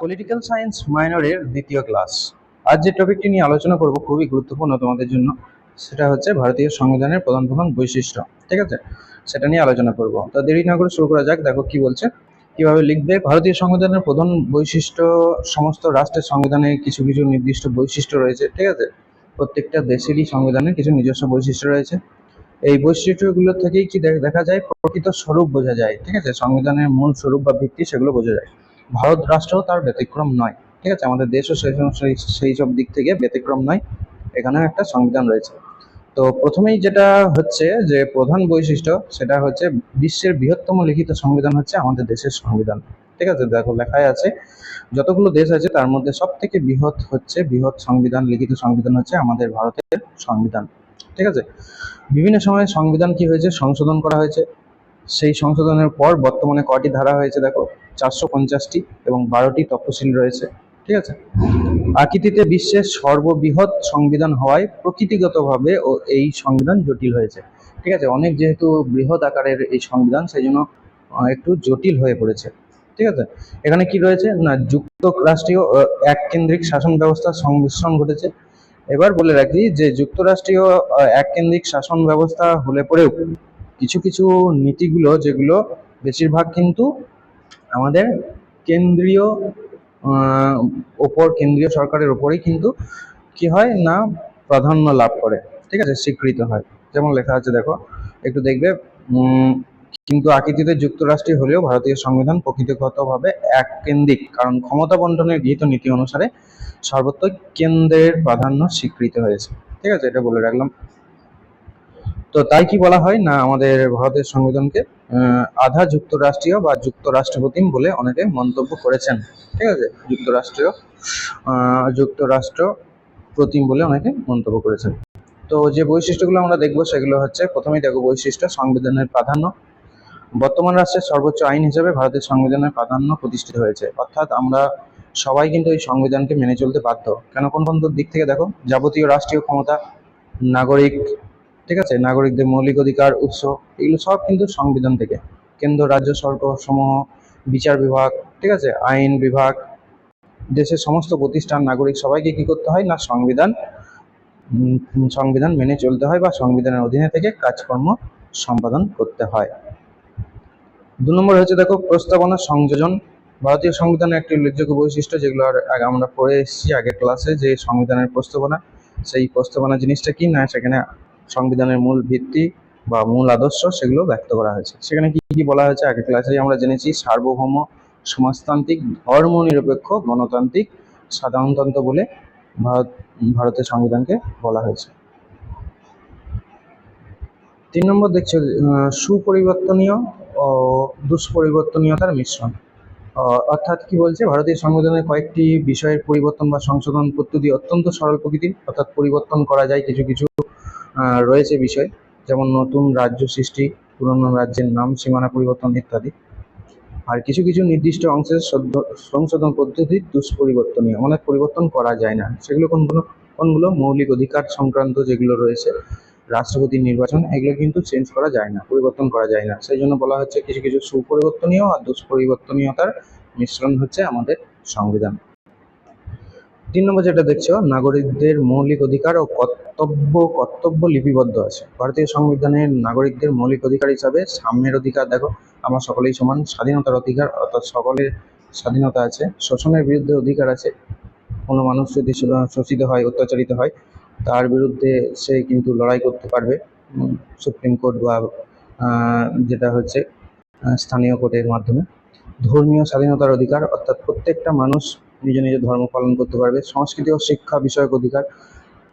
Political science মাইনরের দ্বিতীয় class আজ যে টপিকটি নিয়ে আলোচনা করব, খুবই গুরুত্বপূর্ণ তোমাদের জন্য, সেটা হচ্ছে ভারতীয় সংবিধানের প্রধান প্রধান বৈশিষ্ট্য, ঠিক আছে? সেটা নিয়ে আলোচনা করব। তো দেরি না করে শুরু করা যাক, দেখো কি বলছে। কীভাবে লিখবে? ভারতীয় সংবিধানের প্রধান বৈশিষ্ট্য, সমস্ত রাষ্ট্রের সংবিধানে কিছু কিছু নির্দিষ্ট বৈশিষ্ট্য রয়েছে, ঠিক আছে? প্রত্যেকটা দেশেরই সংবিধানে কিছু নিজস্ব বৈশিষ্ট্য রয়েছে। এই বৈশিষ্ট্যগুলো থেকেই কি দেখা যায়? প্রকৃত স্বরূপ বোঝা যায়, ঠিক আছে? সংবিধানের মূল স্বরূপ বা ভিত্তি সেগুলো বোঝা যায়। ভারত রাষ্ট্রও তার ব্যতিক্রম নয়। ঠিক আছে? আমাদের দেশও সেই সেই সেই সব দিক থেকে ব্যতিক্রম নয়। এখানেও একটা সংবিধান রয়েছে। তো প্রথমেই যেটা হচ্ছে যে প্রধান বৈশিষ্ট্য সেটা হচ্ছে বিশ্বের বৃহত্তম লিখিত সংবিধান হচ্ছে আমাদের দেশের সংবিধান। ঠিক আছে? দেখো লেখায় আছে, যতগুলো দেশ আছে তার মধ্যে সব থেকে বৃহৎ হচ্ছে, বৃহৎ সংবিধান, লিখিত সংবিধান হচ্ছে আমাদের ভারতের সংবিধান। ঠিক আছে? বিভিন্ন সময়ে সংবিধান কি হয়েছে? সংশোধন করা হয়েছে। সেই সংশোধনের পর বর্তমানে কটি ধারা হয়েছে দেখো? চারশো পঞ্চাশটি এবং বারোটি তফসিল রয়েছে ঠিক আছে? আকৃতিতে বিশ্বের সর্ববৃহৎ সংবিধান হওয়ায় প্রকৃতিগতভাবে ও এই সংবিধান জটিল হয়েছে ঠিক আছে? অনেক যেহেতু বৃহৎ আকারের এই সংবিধান সেই জন্য একটু জটিল হয়ে পড়েছে ঠিক আছে? এখানে কি রয়েছে? না যুক্তরাষ্ট্রীয় আহ, এক কেন্দ্রিক শাসন ব্যবস্থার সংমিশ্রণ ঘটেছে। এবার বলে রাখি যে যুক্তরাষ্ট্রীয় এক কেন্দ্রিক শাসন ব্যবস্থা হলে পরেও কিছু কিছু নীতিগুলো যেগুলো বেশিরভাগ কিন্তু আমাদের কেন্দ্রীয় ওপর কেন্দ্রীয় সরকারের ওপরেই কিন্তু কি হয় না প্রাধান্য লাভ করে, ঠিক আছে, স্বীকৃত হয়। যেমন লেখা আছে, দেখো, একটু দেখবে কিন্তু আকৃতিতে যুক্তরাষ্ট্রীয় হলেও ভারতীয় সংবিধান প্রকৃতিগতভাবে এক কেন্দ্রিক কারণ ক্ষমতা বন্টনের গৃহীত নীতি অনুসারে সর্বত্র কেন্দ্রের প্রাধান্য স্বীকৃত হয়েছে। ঠিক আছে, এটা বলে রাখলাম। তো তাই কি বলা হয়? না, আমাদের ভারতের সংবিধানকে আধা যুক্তরাষ্ট্রীয় বা যুক্তরাষ্ট্রপতিম বলে অনেকে মন্তব্য করেছেন। ঠিক আছে? যুক্তরাষ্ট্রীয় যুক্তরাষ্ট্র প্রতিম বলে অনেকে মন্তব্য করেছেন। তো যে বৈশিষ্ট্যগুলো আমরা দেখব সেগুলো হচ্ছে, প্রথমেই দেখো বৈশিষ্ট্য, সংবিধানের প্রাধান্য। বর্তমান রাষ্ট্রের সর্বোচ্চ আইন হিসেবে ভারতের সংবিধানের প্রাধান্য প্রতিষ্ঠিত হয়েছে। অর্থাৎ আমরা সবাই কিন্তু এই সংবিধানকে মেনে চলতে বাধ্য। কেন? কোন কোন দিক থেকে দেখো? যাবতীয় রাষ্ট্রীয় ক্ষমতা, নাগরিক ঠিক আছে? নাগরিকদের মৌলিক অধিকার, উৎস, এগুলো সব কিন্তু সংবিধান থেকে। কেন্দ্র, রাজ্য সরকার সমূহ, বিচার বিভাগ, ঠিক আছে? আইন বিভাগ, দেশের সমস্ত প্রতিষ্ঠান, নাগরিক সবাইকে কি করতে হয় না সংবিধান সংবিধান মেনে চলতে হয় বা সংবিধানের অধীনে থেকে কাজকর্ম সম্পাদন করতে হয়। দু নম্বর হচ্ছে দেখো, প্রস্তাবনা সংযোজন। ভারতীয় সংবিধানের একটি উল্লেখযোগ্য বৈশিষ্ট্য যেগুলো আগে আমরা পড়ে এসেছি আগের ক্লাসে যে সংবিধানের প্রস্তাবনা, সেই প্রস্তাবনা জিনিসটা কি না সেখানে সংবিধানের মূল ভিত্তি বা মূল আদর্শ সেগুলো ব্যক্ত করা হয়েছে। সেখানে কি কি বলা হয়েছে আগের ক্লাসেই আমরা জেনেছি, সার্বভৌম সমাজতান্ত্রিক ধর্ম নিরপেক্ষ গণতান্ত্রিক, সাধারণতন্ত্র বলে ভারত, ভারতের সংবিধানকে বলা হয়েছে। তিন নম্বর দেখছে সুপরিবর্তনীয় ও দুষ্পরিবর্তনীয়তার মিশ্রণ। অর্থাৎ কি বলছে? ভারতীয় সংবিধানের কয়েকটি বিষয়ের পরিবর্তন বা সংশোধন পদ্ধতি অত্যন্ত সরল প্রকৃতির। অর্থাৎ পরিবর্তন করা যায় কিছু কিছু রয়েছে বিষয়, যেমন নতুন রাজ্য সৃষ্টি, পুরনো রাজ্যের নাম, সীমানা পরিবর্তন ইত্যাদি। আর কিছু কিছু নির্দিষ্ট অংশের সংশোধন পদ্ধতি দুষ্পরিবর্তনীয় অনেক পরিবর্তন করা যায় না। সেগুলো কোনগুলো? কোনগুলো? মৌলিক অধিকার সংক্রান্ত যেগুলো রয়েছে রাষ্ট্রপতির নির্বাচন, এগুলো কিন্তু চেঞ্জ করা যায় না, পরিবর্তন করা যায় না। সেই জন্য বলা হচ্ছে কিছু কিছু সুপরিবর্তনীয় আর দুষ্পরিবর্তনীয়তার মিশ্রণ হচ্ছে আমাদের সংবিধান। তিন নম্বর যেটা দেখছ, নাগরিকদের মৌলিক অধিকার ও কর্তব্য কর্তব্য লিপিবদ্ধ আছে। ভারতীয় সংবিধানের নাগরিকদের মৌলিক অধিকার হিসাবে সাম্যের অধিকার, দেখো, আমরা সকলেই সমান, স্বাধীনতার অধিকার, অর্থাৎ সকলের স্বাধীনতা আছে। শোষণের বিরুদ্ধে অধিকার আছে। কোনো মানুষ যদি শোষিত হয়, অত্যাচারিত হয়, তার বিরুদ্ধে সে কিন্তু লড়াই করতে পারবে। সুপ্রিম কোর্ট বা যেটা হচ্ছে স্থানীয় কোর্টের মাধ্যমে। ধর্মীয় স্বাধীনতার অধিকার, অর্থাৎ প্রত্যেকটা মানুষ নিজ নিজ ধর্ম পালন করতে পারবে। সংস্কৃতি ও শিক্ষা বিষয়ক অধিকার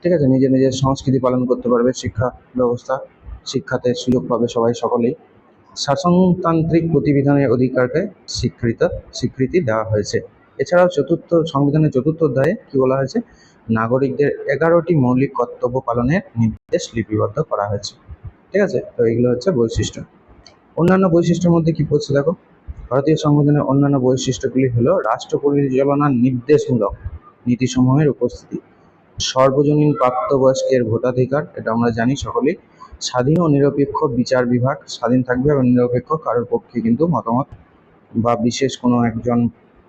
ঠিক আছে? নিজের নিজের সংস্কৃতি পালন করতে পারবে, শিক্ষা ব্যবস্থা, শিক্ষাতে সুযোগ পাবে সবাই, সকলেই। শাসনতান্ত্রিক প্রতিবিধানের অধিকারকে স্বীকৃত, স্বীকৃতি দেওয়া হয়েছে। এছাড়াও চতুর্থ, সংবিধানের চতুর্থ অধ্যায়ে কি বলা হয়েছে? নাগরিকদের এগারোটি মৌলিক কর্তব্য পালনের নির্দেশ লিপিবদ্ধ করা হয়েছে। ঠিক আছে? তো এগুলো হচ্ছে বৈশিষ্ট্য। অন্যান্য বৈশিষ্ট্যের মধ্যে কি পড়ছে দেখো? ভারতীয় সংবিধানের অন্যান্য বৈশিষ্ট্যগুলি হলো রাষ্ট্র পরিচালনার নির্দেশমূলক নীতিসমূহের উপস্থিতি সর্বজনীন প্রাপ্তবয়স্কের ভোটাধিকার, এটা আমরা জানি সকলেই। স্বাধীন ও নিরপেক্ষ বিচার বিভাগ, স্বাধীন থাকবে এবং নিরপেক্ষ কারোর পক্ষে কিন্তু মতামত বা বিশেষ কোনো একজন,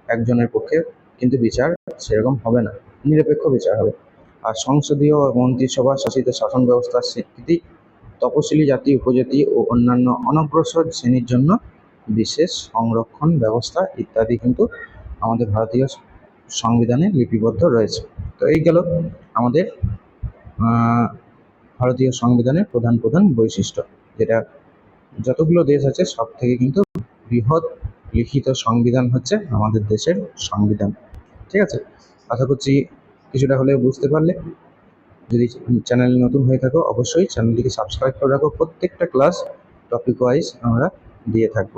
একজনের পক্ষে কিন্তু বিচার সেরকম হবে না। নিরপেক্ষ বিচার হবে। আর সংসদীয় মন্ত্রিসভা শাসিত শাসন ব্যবস্থার স্বীকৃতি, তপশিলি জাতি, উপজাতি ও অন্যান্য অনগ্রসর শ্রেণির জন্য বিশেষ সংরক্ষণ ব্যবস্থা ইত্যাদি কিন্তু আমাদের ভারতীয় সংবিধানে লিপিবদ্ধ রয়েছে। তো এই গেল আমাদের ভারতীয় সংবিধানের প্রধান প্রধান বৈশিষ্ট্য, যেটা যতগুলো দেশ আছে সব থেকে কিন্তু বৃহৎ লিখিত সংবিধান হচ্ছে আমাদের দেশের সংবিধান। ঠিক আছে? আশা করছি কিছুটা হলেও বুঝতে পারলে। যদি চ্যানেল নতুন হয়ে থাকো, অবশ্যই চ্যানেলটিকে সাবস্ক্রাইব করে রাখো। প্রত্যেকটা ক্লাস টপিক ওয়াইজ আমরা দিয়ে থাকব।